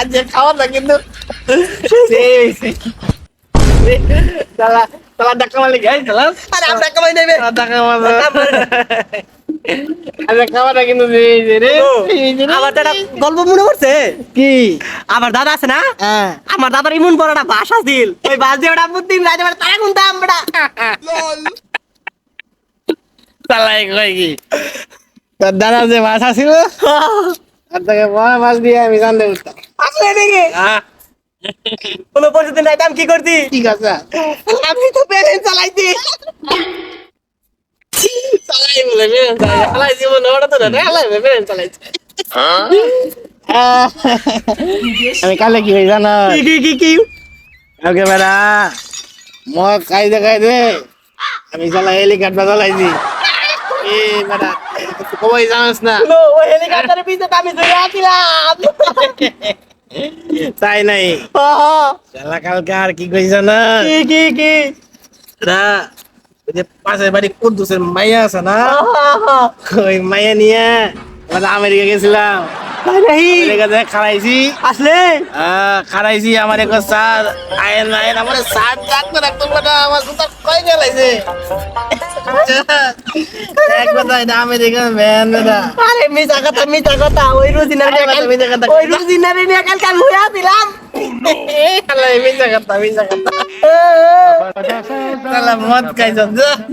আজ খাওয়া না কিন্তু। তালা তালা ডাকা মালি গাই তালা আরে আমরা কামাই নেবে ডাকা মাল আজ খাওয়া না কিন্তু রে। আমার দাদা গল্প মনে করছে কি? আমার দাদা আছে না? হ্যাঁ। আমার দাদার ইমন বড় একটা বাসা ছিল ওই বাস দিয়ে ওটা বুদ্ধি রাজা বেড়া তারা কোনটা আমরা তালাই কই কি? তোর দাদা যে আর তোকে বড় মাছ দিয়ে আমি জানতে উঠতাম আসলে দেখে। কোনো পরিস্থিতি নাই আমি কি করছি ঠিক আছে। আমি তো পেরেন চালাইছি চালাই বলে চালাই চালাই জীবন ওটা তো না চালাই চালাইছে আমি কালে কি হই জানো কি কি কি ওকে বেড়া মদ খাইতে খাইতে আমি চালা হেলিকপ্টার চালাইছি। এ তুই কই জানিস না। নো ওই হেলিকপ্টারের পিছে তো আমি ধরে আছিলাম। তাই নাই। চালা কালকে আর কি কই জানা? কি কি কি? না ওই যে পাশের বাড়ি কুদ্দুসের মাইয়া আছে না? ওই মাইয়া নিয়ে আমরা আমেরিকা গেছিলাম। খারাইছি আসলে? আহ, খারাইছি আমার এক সার আয়েন আয়েন আমার রাখতে রাখতে বেটা আমার কই গেলাইছে? এক কথা এটা আমেরিকান ভ্যান বেটা আরে মিছা কথা মিছা কথা। ওই রুজিনার নিয়ে কাল মিছা কথা, ওই রুজিনার নিয়ে কাল কাল আসছিলাম মিছা কথা মিছা কথা। তাহলে মদ খাইছ।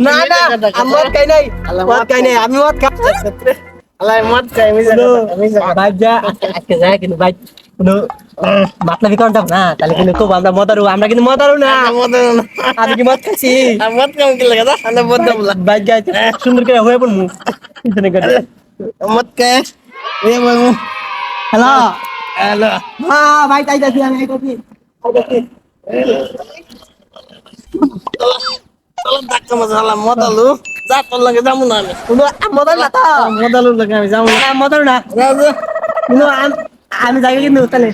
না না আমি মদ খাই নাই। মদ খাই নাই আমি মদ খাই আলাই মদ খাই মিছা কথা মিছা কথা। ভাই আজকে যায় কিন্তু ভাই মাতলামি করেন যাব না তাহলে কিন্তু খুব আমরা মদারু আমরা কিন্তু মদারু না। আমি কি মদ খাইছি মদ কেমন কি লাগে তাহলে মদ বলা ভাই যা সুন্দর করে হয়ে পড়মু চিন্তা করে। মদ কে এ বাবু হ্যালো? হ্যালো। হ্যাঁ ভাই তাই যাচ্ছি আমি আইতাছি আইতাছি চলো ডাক্তার মশালা মদ আলু যা তোর লাগে যাব না আমি। কোনো না তো? মদ আলুর লাগে আমি যাব না। মদারু না। আমি যাই কিন্তু তাহলে